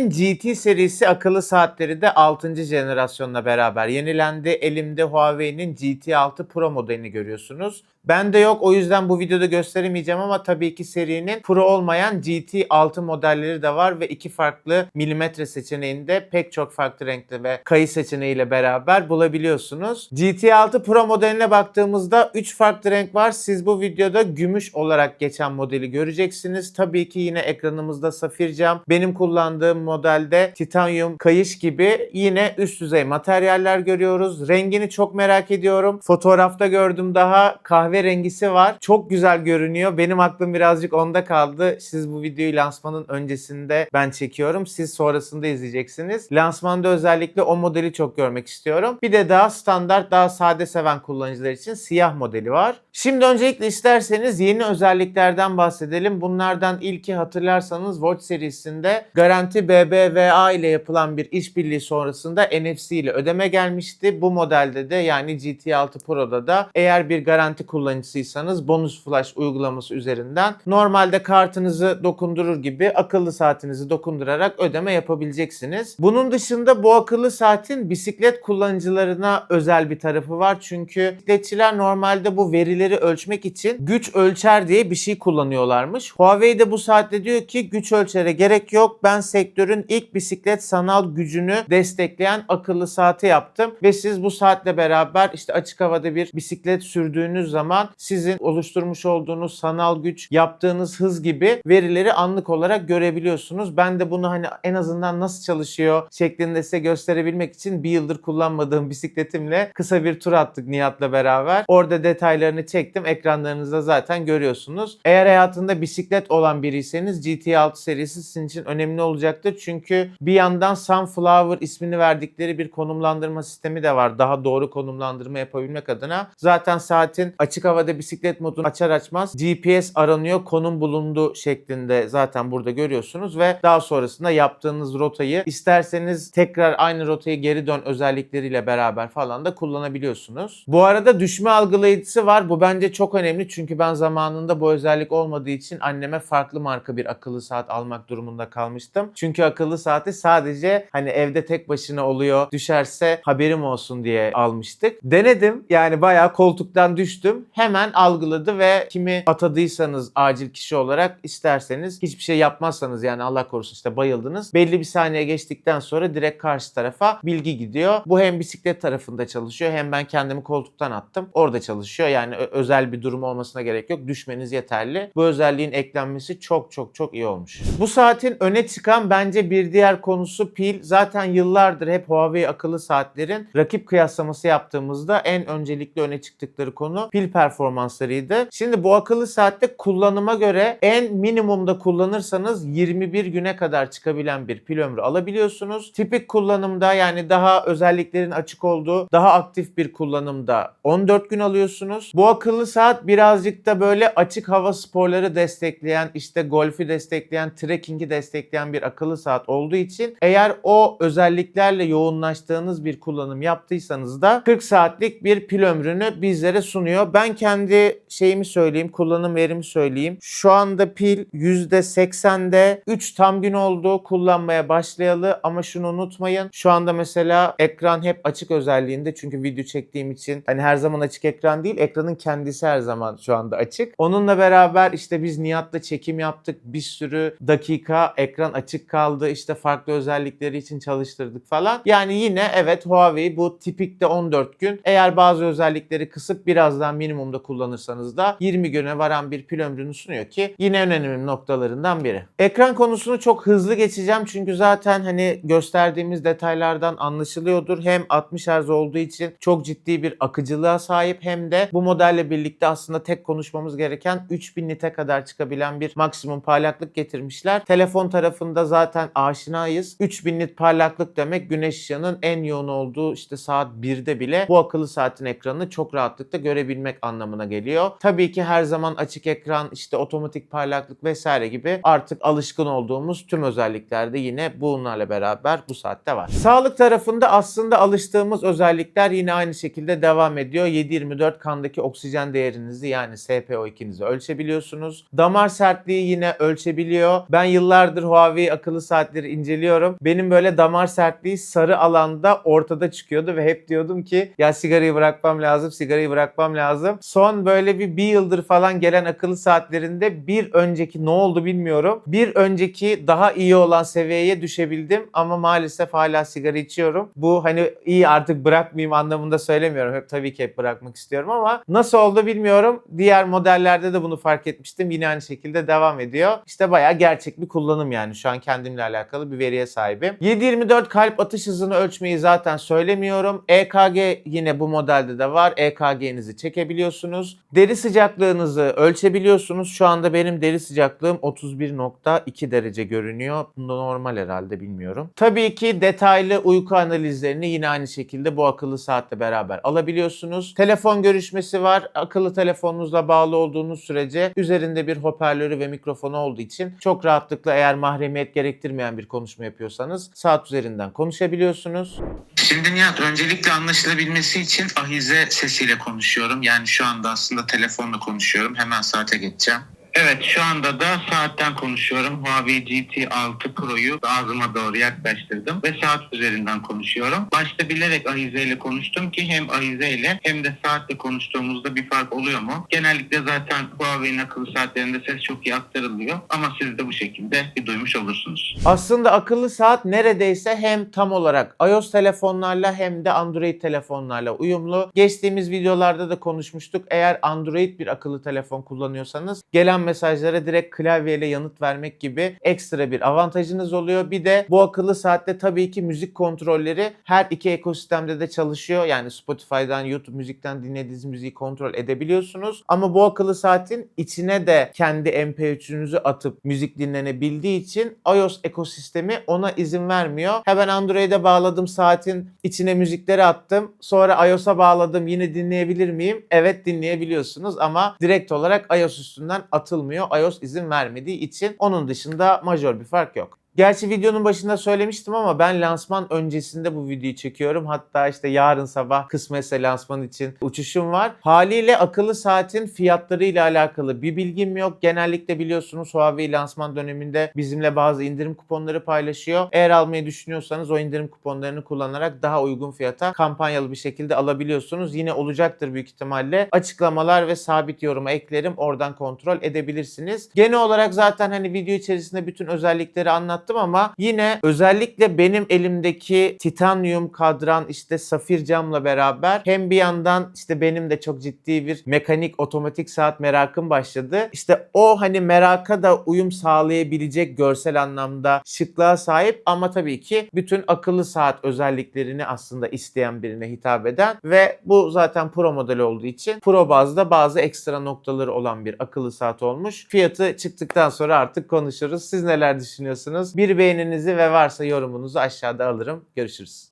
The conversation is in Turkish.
Huawei'nin GT serisi akıllı saatleri de 6. jenerasyonla beraber yenilendi. Elimde Huawei'nin GT6 Pro modelini görüyorsunuz. Bende yok o yüzden bu videoda gösteremeyeceğim ama tabii ki serinin Pro olmayan GT6 modelleri de var ve iki farklı milimetre seçeneğinde pek çok farklı renkli ve kayı seçeneğiyle beraber bulabiliyorsunuz. GT6 Pro modeline baktığımızda 3 farklı renk var. Siz bu videoda gümüş olarak geçen modeli göreceksiniz. Tabii ki yine ekranımızda safir cam. Benim kullandığım modelde titanyum kayış gibi yine üst düzey materyaller görüyoruz. Rengini çok merak ediyorum. Fotoğrafta gördüm daha kahverengisi var. Çok güzel görünüyor. Benim aklım birazcık onda kaldı. Siz bu videoyu lansmanın öncesinde ben çekiyorum. Siz sonrasında izleyeceksiniz. Lansmanda özellikle o modeli çok görmek istiyorum. Bir de daha standart, daha sade seven kullanıcılar için siyah modeli var. Şimdi öncelikle isterseniz yeni özelliklerden bahsedelim. Bunlardan ilki hatırlarsanız Watch serisinde garanti BBVA ile yapılan bir işbirliği sonrasında NFC ile ödeme gelmişti. Bu modelde de yani GT6 Pro'da da eğer bir garanti kullanıcısıysanız bonus flash uygulaması üzerinden normalde kartınızı dokundurur gibi akıllı saatinizi dokundurarak ödeme yapabileceksiniz. Bunun dışında bu akıllı saatin bisiklet kullanıcılarına özel bir tarafı var. Çünkü bisikletçiler normalde bu verileri ölçmek için güç ölçer diye bir şey kullanıyorlarmış. Huawei de bu saatte diyor ki güç ölçere gerek yok. Ben sektörün ilk bisiklet sanal gücünü destekleyen akıllı saati yaptım ve siz bu saatle beraber işte açık havada bir bisiklet sürdüğünüz zaman sizin oluşturmuş olduğunuz sanal güç, yaptığınız hız gibi verileri anlık olarak görebiliyorsunuz. Ben de bunu hani en azından nasıl çalışıyor şeklinde size gösterebilmek için bir yıldır kullanmadığım bisikletimle kısa bir tur attık Nihat'la beraber. Orada detaylarını çektim. Ekranlarınızda zaten görüyorsunuz. Eğer hayatında bisiklet olan biriyseniz GT6 serisi sizin için önemli olacaktır. Çünkü bir yandan Sunflower ismini verdikleri bir konumlandırma sistemi de var. Daha doğru konumlandırma yapabilmek adına. Zaten saatin açık havada bisiklet modunu açar açmaz GPS aranıyor, konum bulundu şeklinde zaten burada görüyorsunuz ve daha sonrasında yaptığınız rotayı isterseniz tekrar aynı rotayı geri dön özellikleriyle beraber falan da kullanabiliyorsunuz. Bu arada düşme algılayıcısı var. Bu bence çok önemli çünkü ben zamanında bu özellik olmadığı için anneme farklı marka bir akıllı saat almak durumunda kalmıştım. Çünkü akıllı saati sadece hani evde tek başına oluyor. Düşerse haberim olsun diye almıştık. Denedim. Yani bayağı koltuktan düştüm. Hemen algıladı ve kimi atadıysanız acil kişi olarak isterseniz hiçbir şey yapmazsanız yani Allah korusun işte bayıldınız. Belli bir saniye geçtikten sonra direkt karşı tarafa bilgi gidiyor. Bu hem bisiklet tarafında çalışıyor hem ben kendimi koltuktan attım. Orada çalışıyor. Yani özel bir durum olmasına gerek yok. Düşmeniz yeterli. Bu özelliğin eklenmesi çok çok çok iyi olmuş. Bu saatin öne çıkan bence bir diğer konusu pil. Zaten yıllardır hep Huawei akıllı saatlerin rakip kıyaslaması yaptığımızda en öncelikli öne çıktıkları konu pil performanslarıydı. Şimdi bu akıllı saatte kullanıma göre en minimumda kullanırsanız 21 güne kadar çıkabilen bir pil ömrü alabiliyorsunuz. Tipik kullanımda yani daha özelliklerin açık olduğu daha aktif bir kullanımda 14 gün alıyorsunuz. Bu akıllı saat birazcık da böyle açık hava sporları destekleyen işte golfü destekleyen trekking'i destekleyen bir akıllı saat olduğu için eğer o özelliklerle yoğunlaştığınız bir kullanım yaptıysanız da 40 saatlik bir pil ömrünü bizlere sunuyor. Ben kendi şeyimi söyleyeyim, kullanım verimi söyleyeyim. Şu anda pil %80'de 3 tam gün oldu kullanmaya başlayalı ama şunu unutmayın. Şu anda mesela ekran hep açık özelliğinde çünkü video çektiğim için hani her zaman açık ekran değil ekranın kendisi her zaman şu anda açık. Onunla beraber işte biz Nihat'la çekim yaptık. Bir sürü dakika ekran açık kaldı. İşte farklı özellikleri için çalıştırdık falan. Yani yine evet Huawei bu tipikte 14 gün. Eğer bazı özellikleri kısıp biraz daha minimumda kullanırsanız da 20 güne varan bir pil ömrünü sunuyor ki yine önemli noktalarından biri. Ekran konusunu çok hızlı geçeceğim çünkü zaten hani gösterdiğimiz detaylardan anlaşılıyordur. Hem 60 Hz olduğu için çok ciddi bir akıcılığa sahip hem de bu modelle birlikte aslında tek konuşmamız gereken 3000 nite kadar çıkabilen bir maksimum parlaklık getirmişler. Telefon tarafında zaten aşinayız. 3000 nit parlaklık demek güneş ışığının en yoğun olduğu işte saat 1'de bile bu akıllı saatin ekranını çok rahatlıkla görebilmek anlamına geliyor. Tabii ki her zaman açık ekran, işte otomatik parlaklık vesaire gibi artık alışkın olduğumuz tüm özellikler de yine bunlarla beraber bu saatte var. Sağlık tarafında aslında alıştığımız özellikler yine aynı şekilde devam ediyor. 7-24 kandaki oksijen değerinizi yani SPO2'nizi ölçebiliyorsunuz. Damar sertliği yine ölçebiliyor. Ben yıllardır Huawei akıllı saatleri inceliyorum. Benim böyle damar sertliği sarı alanda ortada çıkıyordu ve hep diyordum ki ya sigarayı bırakmam lazım, sigarayı bırakmam lazım. Son böyle bir, bir yıldır falan gelen akıllı saatlerinde bir önceki ne oldu bilmiyorum. Bir önceki daha iyi olan seviyeye düşebildim ama maalesef hala sigara içiyorum. Bu hani iyi artık bırakmayayım anlamında söylemiyorum. Hep tabii ki hep bırakmak istiyorum ama nasıl oldu bilmiyorum. Diğer modellerde de bunu fark etmiştim. Yine aynı şekilde devam ediyor. İşte bayağı gerçek bir kullanım yani. Şu an kendimle alakalı bir veriye sahibim. 7-24 kalp atış hızını ölçmeyi zaten söylemiyorum. EKG yine bu modelde de var. EKG'nizi çekebiliyorsunuz. Deri sıcaklığınızı ölçebiliyorsunuz. Şu anda benim deri sıcaklığım 31.2 derece görünüyor. Bunda normal herhalde bilmiyorum. Tabii ki detaylı uyku analizlerini yine aynı şekilde bu akıllı saatle beraber alabiliyorsunuz. Telefon görüşmesi var. Akıllı telefonunuzla bağlı olduğunuz sürece üzerinde bir hoparlörü ve mikrofonu olduğu için çok rahatlıkla eğer mahremiyet gerektirmeyen bir konuşma yapıyorsanız saat üzerinden konuşabiliyorsunuz. Şimdi Nihat öncelikle anlaşılabilmesi için ahize sesiyle konuşuyorum. Yani şu anda aslında telefonla konuşuyorum. Hemen saate geçeceğim. Evet şu anda da saatten konuşuyorum. Huawei GT6 Pro'yu ağzıma doğru yaklaştırdım ve saat üzerinden konuşuyorum. Başta bilerek ahizeyle konuştum ki hem ahizeyle hem de saatle konuştuğumuzda bir fark oluyor mu? Genellikle zaten Huawei'nin akıllı saatlerinde ses çok iyi aktarılıyor ama siz de bu şekilde bir duymuş olursunuz. Aslında akıllı saat neredeyse hem tam olarak iOS telefonlarla hem de Android telefonlarla uyumlu. Geçtiğimiz videolarda da konuşmuştuk. Eğer Android bir akıllı telefon kullanıyorsanız gelen mesajlara direkt klavyeyle yanıt vermek gibi ekstra bir avantajınız oluyor. Bir de bu akıllı saatte tabii ki müzik kontrolleri her iki ekosistemde de çalışıyor. Yani Spotify'dan, YouTube müzikten dinlediğiniz müziği kontrol edebiliyorsunuz. Ama bu akıllı saatin içine de kendi MP3'ünüzü atıp müzik dinlenebildiği için iOS ekosistemi ona izin vermiyor. Hemen Android'e bağladım saatin içine müzikleri attım. Sonra iOS'a bağladım yine dinleyebilir miyim? Evet dinleyebiliyorsunuz ama direkt olarak iOS üstünden atılmıyor. iOS izin vermediği için onun dışında majör bir fark yok. Gerçi videonun başında söylemiştim ama ben lansman öncesinde bu videoyu çekiyorum. Hatta işte yarın sabah kısmetse lansman için uçuşum var. Haliyle akıllı saatin fiyatları ile alakalı bir bilgim yok. Genellikle biliyorsunuz Huawei lansman döneminde bizimle bazı indirim kuponları paylaşıyor. Eğer almayı düşünüyorsanız o indirim kuponlarını kullanarak daha uygun fiyata kampanyalı bir şekilde alabiliyorsunuz. Yine olacaktır büyük ihtimalle. Açıklamalar ve sabit yoruma eklerim. Oradan kontrol edebilirsiniz. Genel olarak zaten hani video içerisinde bütün özellikleri anlattım ama yine özellikle benim elimdeki titanyum kadran işte safir camla beraber hem bir yandan işte benim de çok ciddi bir mekanik otomatik saat merakım başladı. İşte o hani meraka da uyum sağlayabilecek görsel anlamda şıklığa sahip ama tabii ki bütün akıllı saat özelliklerini aslında isteyen birine hitap eden ve bu zaten Pro model olduğu için Pro bazda bazı ekstra noktaları olan bir akıllı saat olmuş. Fiyatı çıktıktan sonra artık konuşuruz. Siz neler düşünüyorsunuz? Bir beğeninizi ve varsa yorumunuzu aşağıda alırım. Görüşürüz.